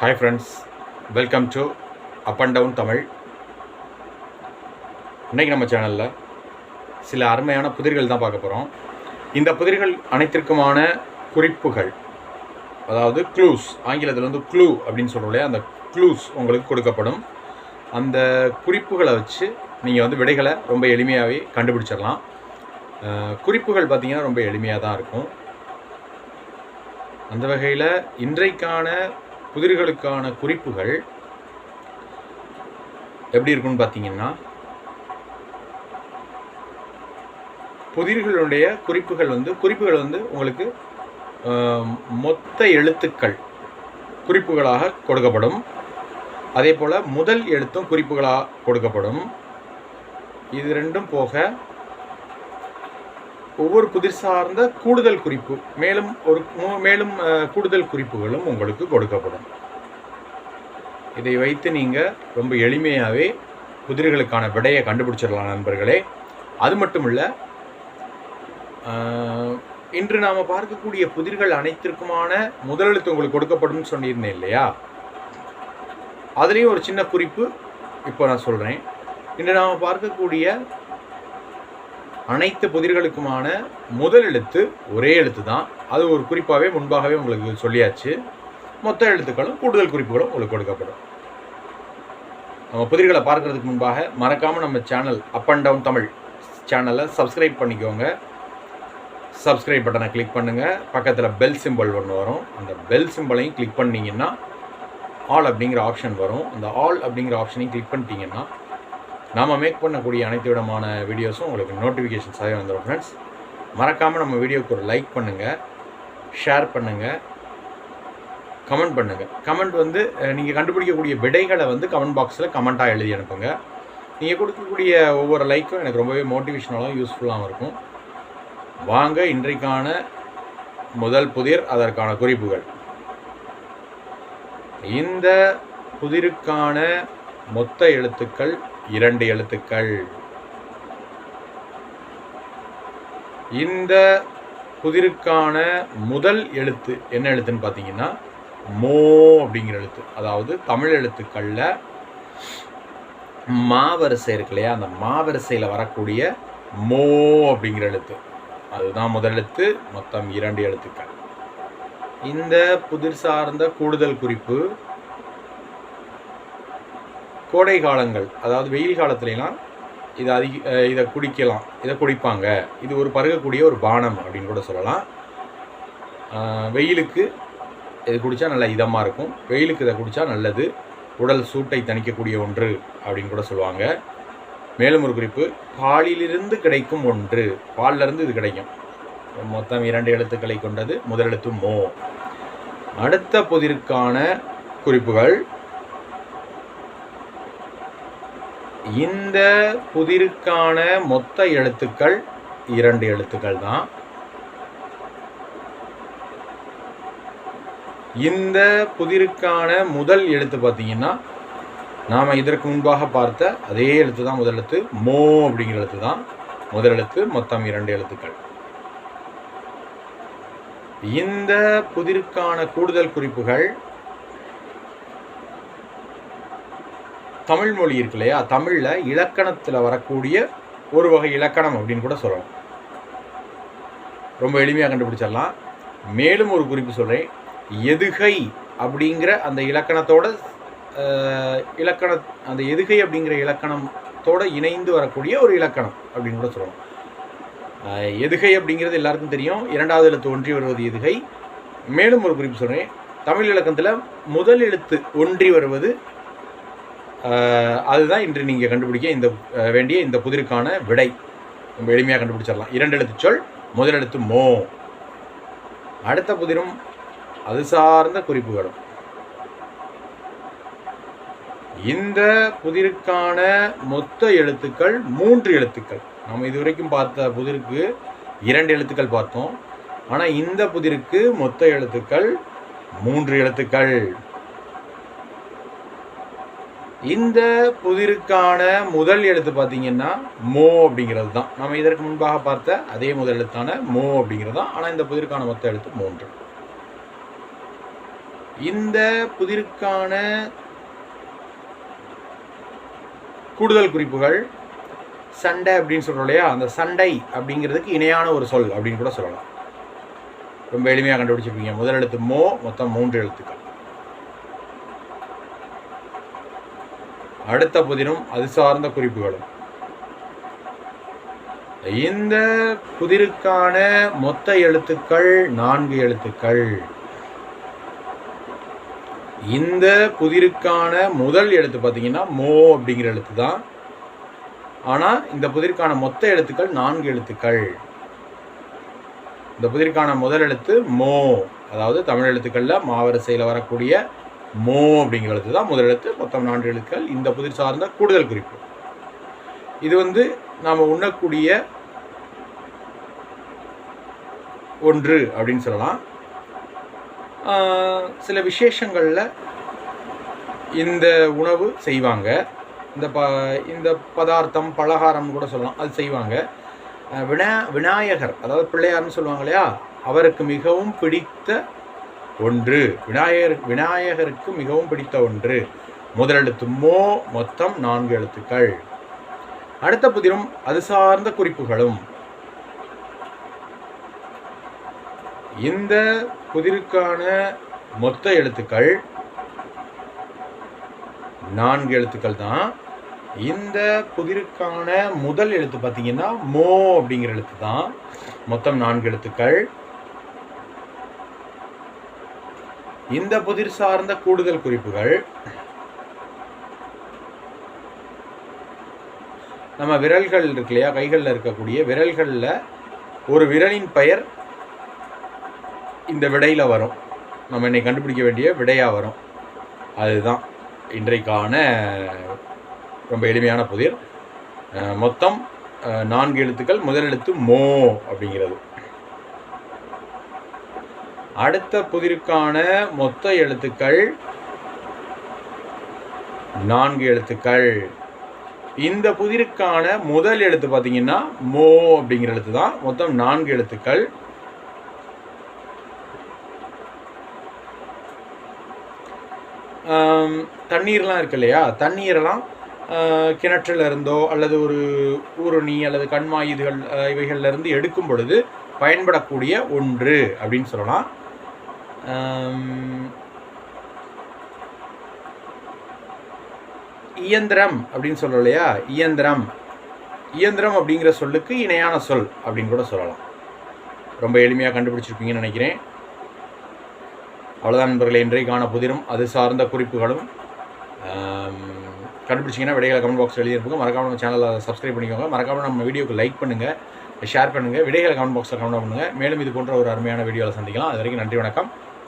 Hi friends welcome to up and down Tamil இன்றைக்கி நம்ம சேனலில் சில அருமையான புதிர்கள் தான் பார்க்க போகிறோம் இந்த புதிர்கள் அனைத்திற்குமான குறிப்புகள் அதாவது க்ளூஸ் ஆங்கிலத்தில் வந்து க்ளூ அப்படின்னு சொல்கிறோம் அந்த க்ளூஸ் உங்களுக்கு கொடுக்கப்படும். அந்த குறிப்புகளை வச்சு நீங்கள் வந்து விடைகளை ரொம்ப எளிமையாகவே கண்டுபிடிச்சிடலாம். குறிப்புகள் பார்த்திங்கன்னா ரொம்ப எளிமையாக தான் இருக்கும். அந்த வகையில் இன்றைக்கான குதிரைகளுக்கான குறிப்புகள் எப்படி இருக்கும்னு பார்த்தீங்கன்னா புதிர்களுடைய குறிப்புகள் வந்து குறிப்புகள் வந்து உங்களுக்கு மொத்த எழுத்துக்கள் குறிப்புகளாக கொடுக்கப்படும். அதே போல் முதல் எழுத்தும் குறிப்புகளாக கொடுக்கப்படும். இது ரெண்டும் போக ஒவ்வொரு புதிர் சார்ந்த கூடுதல் குறிப்பு மேலும் ஒரு மேலும் கூடுதல் குறிப்புகளும் உங்களுக்கு கொடுக்கப்படும். இதை வைத்து நீங்கள் ரொம்ப எளிமையாகவே புதிர்களுக்கான விடையை கண்டுபிடிச்சிடலாம் நண்பர்களே. அது மட்டும் இல்லை இன்று நாம் பார்க்கக்கூடிய புதிர்கள் அனைத்திற்குமான முதலெழுத்து உங்களுக்கு கொடுக்கப்படும் சொல்லியிருந்தேன் இல்லையா? அதுலேயும் ஒரு சின்ன குறிப்பு இப்போ நான் சொல்கிறேன் இன்று நாம் பார்க்கக்கூடிய அனைத்து புதிர்களுக்குமான முதல் எழுத்து ஒரே எழுத்து தான் அது ஒரு குறிப்பாகவே முன்பாகவே உங்களுக்கு சொல்லியாச்சு. மொத்த எழுத்துக்களும் கூடுதல் குறிப்புகளும் உங்களுக்கு கொடுக்கப்படும். நம்ம புதிர்களை பார்க்கறதுக்கு முன்பாக மறக்காமல் நம்ம channel up and down Tamil சேனலை சப்ஸ்கிரைப் பண்ணிக்கோங்க. சப்ஸ்கிரைப் பட்டனை கிளிக் பண்ணுங்கள் பக்கத்தில் பெல் சிம்பல் ஒன்று வரும். அந்த பெல் சிம்பலையும் கிளிக் பண்ணிங்கன்னா ஆல் அப்படிங்கிற ஆப்ஷன் வரும். அந்த ஆல் அப்படிங்கிற ஆப்ஷனையும் கிளிக் பண்ணிட்டீங்கன்னா நாம் மேக் பண்ணக்கூடிய அனைத்து விதமான வீடியோஸும் உங்களுக்கு நோட்டிஃபிகேஷன்ஸாகவே வந்துடும் ஃப்ரெண்ட்ஸ் மறக்காமல் நம்ம வீடியோக்கு ஒரு லைக் பண்ணுங்கள் ஷேர் பண்ணுங்கள் கமெண்ட் பண்ணுங்கள் கமெண்ட் வந்து நீங்கள் கண்டுபிடிக்கக்கூடிய விடைகளை வந்து கமெண்ட் பாக்ஸில் கமெண்ட்டாக எழுதி அனுப்புங்க. நீங்கள் கொடுக்கக்கூடிய ஒவ்வொரு லைக்கும் எனக்கு ரொம்பவே மோட்டிவேஷனலாகவும் யூஸ்ஃபுல்லாகவும் இருக்கும். வாங்க இன்றைக்கான முதல் புதிர் அதற்கான குறிப்புகள். இந்த புதிருக்கான மொத்த எழுத்துக்கள் இரண்டு எழுத்துக்கள். இந்த புதிருக்கான முதல் எழுத்து என்ன எழுத்துன்னு பார்த்தீங்கன்னா மோ அப்படிங்கிற எழுத்து. அதாவது தமிழ் எழுத்துக்களில் மாவரிசை இருக்கு இல்லையா? அந்த மாவரிசையில் வரக்கூடிய மோ அப்படிங்கிற எழுத்து. அதுதான் முதல் எழுத்து. மொத்தம் இரண்டு எழுத்துக்கள். இந்த புதிர் சார்ந்த கூடுதல் குறிப்பு கோடை காலங்கள் அதாவது வெயில் காலத்துலலாம் இதை அதிக இதை குடிக்கலாம் இதை குடிப்பாங்க. இது ஒரு பருகக்கூடிய ஒரு பானம் அப்படின்னு கூட சொல்லலாம். வெயிலுக்கு இது குடித்தா நல்லா இதமாக இருக்கும். வெயிலுக்கு இதை குடித்தா நல்லது. உடல் சூட்டை தணிக்கக்கூடிய ஒன்று அப்படின்னு கூட சொல்லுவாங்க. மேலும் ஒரு குறிப்பு பாலிலிருந்து கிடைக்கும் ஒன்று. பாலிலிருந்து இது கிடைக்கும். மொத்தம் இரண்டு எழுத்துக்களை கொண்டது. முதல் எழுத்து மோ. அடுத்த புதிருக்கான குறிப்புகள் இந்த புதிருக்கான மொத்த எழுத்துக்கள் இரண்டு எழுத்துக்கள் தான். இந்த புதிருக்கான முதல் எழுத்து பார்த்தீங்கன்னா நாம் இதற்கு முன்பாக பார்த்த அதே எழுத்து தான் முதல் எழுத்து மோ அப்படிங்கிற எழுத்து தான் முதல் எழுத்து மொத்தம் இரண்டு எழுத்துக்கள். இந்த புதிருக்கான கூடுதல் குறிப்புகள் தமிழ் மொழி இருக்கு இல்லையா? தமிழில் இலக்கணத்தில் வரக்கூடிய ஒரு வகை இலக்கணம் அப்படின்னு கூட சொல்லலாம். ரொம்ப எளிமையாக கண்டுபிடிச்சிடலாம். மேலும் ஒரு குறிப்பு சொல்கிறேன் எதுகை அப்படிங்கிற அந்த இலக்கணத்தோட இலக்கண அந்த எதுகை அப்படிங்கிற இலக்கணத்தோடு இணைந்து வரக்கூடிய ஒரு இலக்கணம் அப்படின்னு கூட சொல்லலாம். எதுகை அப்படிங்கிறது எல்லாருக்கும் தெரியும். இரண்டாவது எழுத்து ஒன்றி வருவது எதுகை. மேலும் ஒரு குறிப்பு சொல்கிறேன் தமிழ் இலக்கணத்தில் முதல் எழுத்து ஒன்றி வருவது அதுதான் இன்று நீங்கள் கண்டுபிடிக்க இந்த வேண்டிய இந்த புதிருக்கான விடை. நம்ம எளிமையாக கண்டுபிடிச்சிடலாம். இரண்டு எழுத்து சொல் முதல் எழுத்து மோ. அடுத்த புதிரும் அது சார்ந்த குறிப்புகளும். இந்த புதிருக்கான மொத்த எழுத்துக்கள் மூன்று எழுத்துக்கள். நம்ம இதுவரைக்கும் பார்த்த புதிருக்கு இரண்டு எழுத்துக்கள் பார்த்தோம். ஆனால் இந்த புதிருக்கு மொத்த எழுத்துக்கள் மூன்று எழுத்துக்கள். இந்த புதிருக்கான முதல் எழுத்து பார்த்தீங்கன்னா மோ அப்படிங்கிறது தான் நம்ம இதற்கு முன்பாக பார்த்த அதே முதல் எழுத்தான மோ அப்படிங்கிறது தான் ஆனால் இந்த புதிருக்கான மொத்த எழுத்து மூன்று. இந்த புதிருக்கான கூடுதல் குறிப்புகள் சண்டை அப்படின்னு சொல்கிறோம் இல்லையா? அந்த சண்டை அப்படிங்கிறதுக்கு இணையான ஒரு சொல் அப்படின்னு கூட சொல்லலாம். ரொம்ப எளிமையாக கண்டுபிடிச்சிருப்பீங்க. முதல் எழுத்து மோ மொத்தம் மூன்று எழுத்துக்கள். அடுத்த புதிரும் அது சார்ந்த குறிப்புகளும். இந்த புதிருக்கான மொத்த எழுத்துக்கள் நான்கு எழுத்துக்கள். இந்த புதிருக்கான முதல் எழுத்து பார்த்தீங்கன்னா மோ அப்படிங்கிற எழுத்து தான். ஆனால் இந்த புதிருக்கான மொத்த எழுத்துக்கள் நான்கு எழுத்துக்கள். இந்த புதிருக்கான முதல் எழுத்து மோ. அதாவது தமிழ் எழுத்துக்களில் மாவரிசையில் வரக்கூடிய மோ அப்படிங்கிற எழுத்து தான் முதலெழுத்து மொத்தம் நான்கு எழுத்துக்கள். இந்த புதிர் சார்ந்த கூடுதல் குறிப்பு. இது வந்து நாம் உண்ணக்கூடிய ஒன்று அப்படின்னு சொல்லலாம். சில விசேஷங்களில் இந்த உணவு செய்வாங்க. இந்த ப இந்த பதார்த்தம் பலகாரம் கூட சொல்லலாம். அது செய்வாங்க. வினா விநாயகர் அதாவது பிள்ளையார்னு சொல்லுவாங்க இல்லையா? அவருக்கு மிகவும் பிடித்த ஒன்று. விநாயகர் விநாயகருக்கு மிகவும் பிடித்த ஒன்று. முதல் எழுத்து மோ மொத்தம் நான்கு எழுத்துக்கள். அடுத்த புதிரும் அது சார்ந்த குறிப்புகளும். இந்த புதிருக்கான மொத்த எழுத்துக்கள் நான்கு எழுத்துக்கள் தான். இந்த புதிருக்கான முதல் எழுத்து பார்த்தீங்கன்னா மோ அப்படிங்கிற எழுத்து தான். மொத்தம் நான்கு எழுத்துக்கள். இந்த புதிர் சார்ந்த கூடுதல் குறிப்புகள். நம்ம விரல்கள் இருக்கு இல்லையா? கைகளில் இருக்கக்கூடிய விரல்களில் ஒரு விரலின் பெயர் இந்த விடையில் வரும். நம்ம இன்னைக்கு கண்டுபிடிக்க வேண்டிய விடையாக வரும். அதுதான். இன்றைக்கான ரொம்ப எளிமையான புதிர். மொத்தம் நான்கு எழுத்துக்கள் முதல் எழுத்து மோ அப்படிங்கிறது. அடுத்த புதிருக்கான மொத்த எழுத்துக்கள் நான்கு எழுத்துக்கள். இந்த புதிருக்கான முதல் எழுத்து பார்த்தீங்கன்னா மோ அப்படிங்கிற எழுத்து தான். மொத்தம் நான்கு எழுத்துக்கள். தண்ணீர்லாம் இருக்கு இல்லையா? தண்ணீரெல்லாம் கிணற்றில் இருந்தோ அல்லது ஒரு ஊரணி அல்லது கண்மாயுதுகள் இதுகள் இவைகள்ல இருந்து எடுக்கும் பொழுது பயன்படக்கூடிய ஒன்று அப்படின்னு சொல்லலாம். Um, இயந்திரம் அப்படின்னு சொல்கிறோம் இல்லையா? இயந்திரம். இயந்திரம் அப்படிங்கிற சொல்லுக்கு இணையான சொல் அப்படின்னு கூட சொல்லலாம். ரொம்ப எளிமையாக கண்டுபிடிச்சிருப்பீங்கன்னு நினைக்கிறேன். அவ்வளோதான் நண்பர்களே இன்றைக்கான புதிரும் அது சார்ந்த குறிப்புகளும். Um, கண்டுபிடிச்சிங்கன்னா விடைகளை கமெண்ட் பாக்ஸ் எழுதியிருப்போம் மறக்காம நம்ம சேனலை சப்ஸ்கிரைப் பண்ணிக்கோங்க. மறக்காம நம்ம வீடியோக்கு லைக் பண்ணுங்கள் ஷேர் பண்ணுங்கள் விடைகளை கமெண்ட் பாக்ஸில் கமெண்ட் பண்ணுங்கள் மேலும் இது போன்ற ஒரு அருமையான வீடியோவில் சந்திக்கலாம். அது வரைக்கும் நன்றி வணக்கம்.